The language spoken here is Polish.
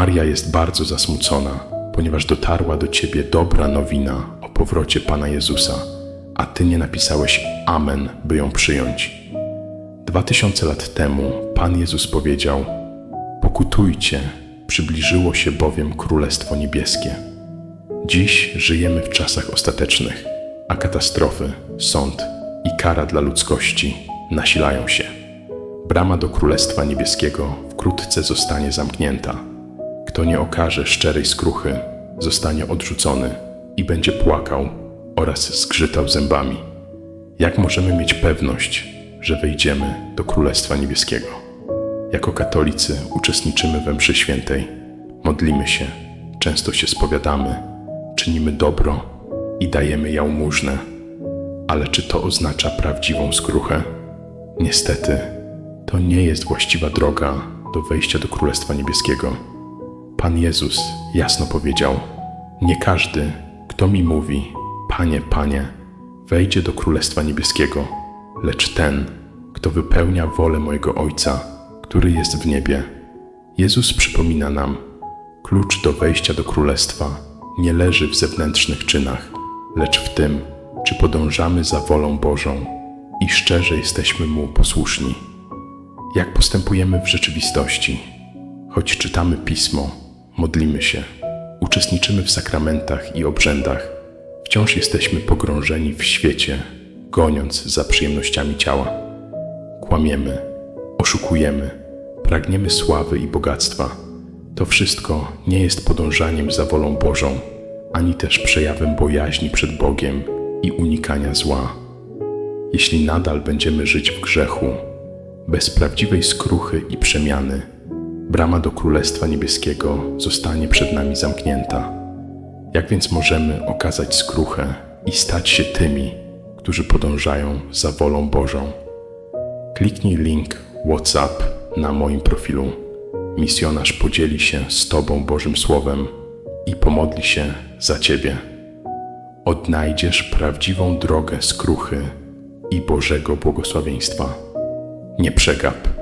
Maria jest bardzo zasmucona, ponieważ dotarła do ciebie dobra nowina o powrocie Pana Jezusa, a ty nie napisałeś Amen, by ją przyjąć. Dwa tysiące lat temu Pan Jezus powiedział: Pokutujcie, przybliżyło się bowiem Królestwo Niebieskie. Dziś żyjemy w czasach ostatecznych, a katastrofy, sąd i kara dla ludzkości nasilają się. Brama do Królestwa Niebieskiego wkrótce zostanie zamknięta. Kto nie okaże szczerej skruchy, zostanie odrzucony i będzie płakał oraz zgrzytał zębami. Jak możemy mieć pewność, że wejdziemy do Królestwa Niebieskiego? Jako katolicy uczestniczymy we mszy świętej, modlimy się, często się spowiadamy, czynimy dobro i dajemy jałmużnę. Ale czy to oznacza prawdziwą skruchę? Niestety, to nie jest właściwa droga do wejścia do Królestwa Niebieskiego. Pan Jezus jasno powiedział: Nie każdy, kto mi mówi, Panie, Panie, wejdzie do Królestwa Niebieskiego, lecz ten, kto wypełnia wolę mojego Ojca, który jest w niebie. Jezus przypomina nam: klucz do wejścia do Królestwa nie leży w zewnętrznych czynach, lecz w tym, czy podążamy za wolą Bożą i szczerze jesteśmy Mu posłuszni. Jak postępujemy w rzeczywistości? Choć czytamy pismo, modlimy się, uczestniczymy w sakramentach i obrzędach, wciąż jesteśmy pogrążeni w świecie, goniąc za przyjemnościami ciała. Kłamiemy, oszukujemy, pragniemy sławy i bogactwa. To wszystko nie jest podążaniem za wolą Bożą, ani też przejawem bojaźni przed Bogiem i unikania zła. Jeśli nadal będziemy żyć w grzechu, bez prawdziwej skruchy i przemiany, brama do Królestwa Niebieskiego zostanie przed nami zamknięta. Jak więc możemy okazać skruchę i stać się tymi, którzy podążają za wolą Bożą? Kliknij link WhatsApp na moim profilu. Misjonarz podzieli się z Tobą Bożym Słowem i pomodli się za Ciebie. Odnajdziesz prawdziwą drogę skruchy i Bożego błogosławieństwa. Nie przegap.